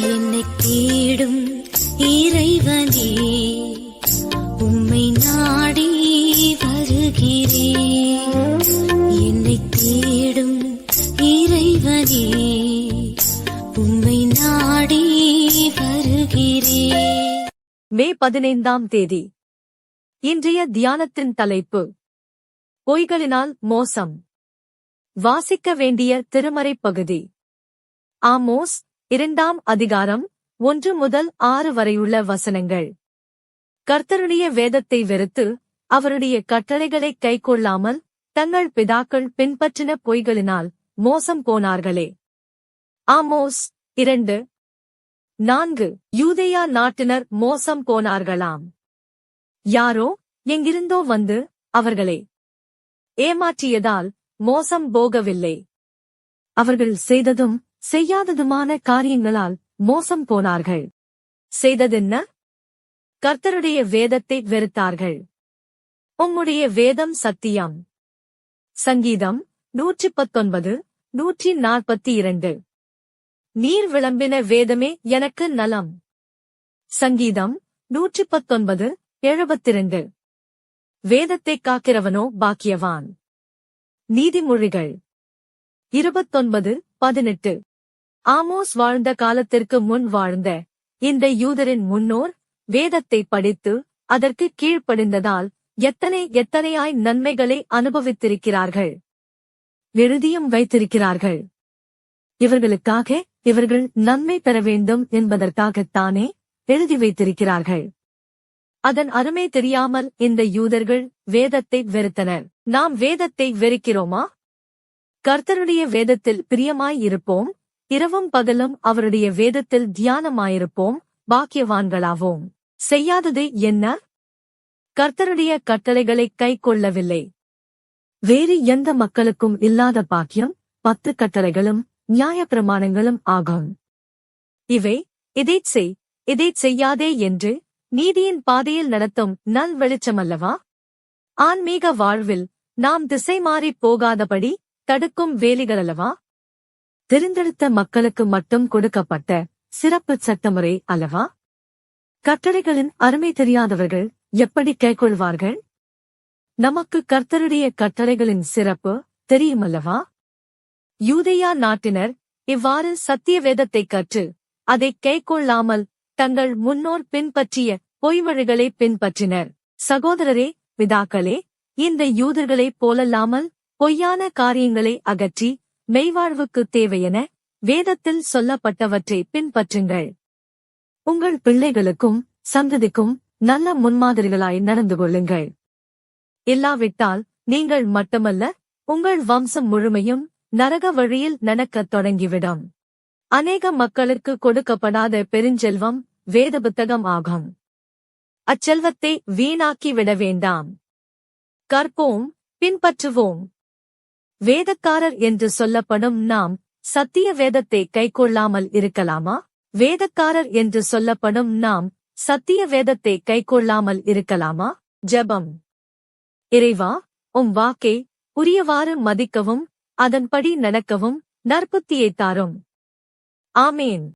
என்னை தேடும் இறைவனே உம்மை நாடி வருகிறேன் என்னை தேடும் இறைவனே உம்மை நாடி வருகிறேன் மே பதினைந்தாம் தேதி. இன்றைய தியானத்தின் தலைப்பு. பொய்களினால் மோசம். வாசிக்க வேண்டிய திருமறை பகுதி. ஆமோஸ் இரண்டாம் அதிகாரம் ஒன்று முதல் ஆறு வரையுள்ள வசனங்கள். கர்த்தருடைய வேதத்தை வெறுத்து அவருடைய கட்டளைகளைக் கைக்கொள்ளாமல் தங்கள் பிதாக்கள் பின்பற்றின பொய்களினால் மோசம் போனார்களே. ஆமோஸ் இரண்டு நான்கு. யூதேயா நாட்டினர் மோசம் போனார்களாம். யாரோ எங்கிருந்தோ வந்து அவர்களை ஏமாற்றியதால் மோசம் போகவில்லை. அவர்கள் செய்ததும் செய்யாததுமான காரியங்களால் மோசம் போனார்கள். செய்ததென்ன கர்த்தருடைய வேதத்தை வெறுத்தார்கள். உம்முடைய வேதம் சத்தியம். சங்கீதம் நூற்றி பத்தொன்பது நூற்றி நாற்பத்தி இரண்டு நீர் விளம்பின வேதமே எனக்கு நலம். சங்கீதம் நூற்றி பத்தொன்பது எழுபத்திரண்டு. வேதத்தைக் காக்கிறவனோ பாக்கியவான். நீதிமொழிகள். இருபத்தொன்பது பதினெட்டு. ஆமோஸ் வாழ்ந்த காலத்திற்கு முன் வாழ்ந்த இந்த யூதரின் முன்னோர் வேதத்தை படித்து அதற்கு கீழ்ப்படிந்ததால் எத்தனை எத்தனையாய் நன்மைகளை அனுபவித்திருக்கிறார்கள். எழுதியும் வைத்திருக்கிறார்கள். இவர்களுக்காக இவர்கள் நன்மை பெற வேண்டும் என்பதற்காகத்தானே எழுதி வைத்திருக்கிறார்கள். அதன் அருமை தெரியாமல் இந்த யூதர்கள் வேதத்தை வெறுத்தனர். நாம் வேதத்தை வெறுக்கிறோமா? கர்த்தருடைய வேதத்தில் பிரியமாய் இருப்போம். இரவும் பகலும் அவருடைய வேதத்தில் தியானமாயிருப்போம் பாக்கியவான்களாவோம். செய்யாதது என்ன? கர்த்தருடைய கட்டளைகளை கைக்கொள்ளவில்லை. வேறு எந்த மக்களுக்கும் இல்லாத பாக்கியம் பத்து கட்டளைகளும் நியாயப்பிரமாணங்களும் ஆகும். இவை இதைச் செய் இதைச் செய்யாதே என்று நீதியின் பாதையில் நடத்தும் நல் வெளிச்சமல்லவா? ஆன்மீக வாழ்வில் நாம் திசை மாறிப் போகாதபடி தடுக்கும் வேலிகளல்லவா? தெரிந்தெடுத்த மக்களுக்கு மட்டும் கொடுக்கப்பட்ட சிறப்பு சட்டமுறை அல்லவா? கட்டளைகளின் அருமை தெரியாதவர்கள் எப்படி கைக்கொள்வார்கள் நமக்கு கர்த்தருடைய கட்டளைகளின் சிறப்பு தெரியுமல்லவா யூதையா நாட்டினர் இவ்வாறு சத்திய வேதத்தை கற்று அதை கைக்கொள்ளாமல் தங்கள் முன்னோர் பின்பற்றிய பொய்வழிகளை பின்பற்றினர். சகோதரரே பிதாக்களே இந்த யூதர்களைப் போலல்லாமல் பொய்யான காரியங்களை அகற்றி மெய்வாழ்வுக்கு தேவையென வேதத்தில் சொல்லப்பட்டவற்றை பின்பற்றுங்கள். உங்கள் பிள்ளைகளுக்கும் சந்ததிக்கும் நல்ல முன்மாதிரிகளாய் நடந்து கொள்ளுங்கள். இல்லாவிட்டால் நீங்கள் மட்டுமல்ல உங்கள் வம்சம் முழுமையும் நரக வழியில் நடக்கத் தொடங்கிவிடும். அநேக மக்களுக்கு கொடுக்கப்படாத பெருஞ்செல்வம் வேத புத்தகம் ஆகும். அச்செல்வத்தை வீணாக்கி விட வேண்டாம். கற்போம் பின்பற்றுவோம். வேதக்காரர் என்று சொல்லப்படும் நாம் சத்திய வேதத்தை கைக்கொள்ளாமல் இருக்கலாமா? வேதக்காரர் என்று சொல்லப்படும் நாம் சத்திய வேதத்தை கைக்கொள்ளாமல் இருக்கலாமா? ஜெபம். இறைவா உம் வாக்கே உரியவாறு மதிக்கவும் அதன்படி நடக்கவும் நற்புத்தியைத் தாரும். ஆமேன்.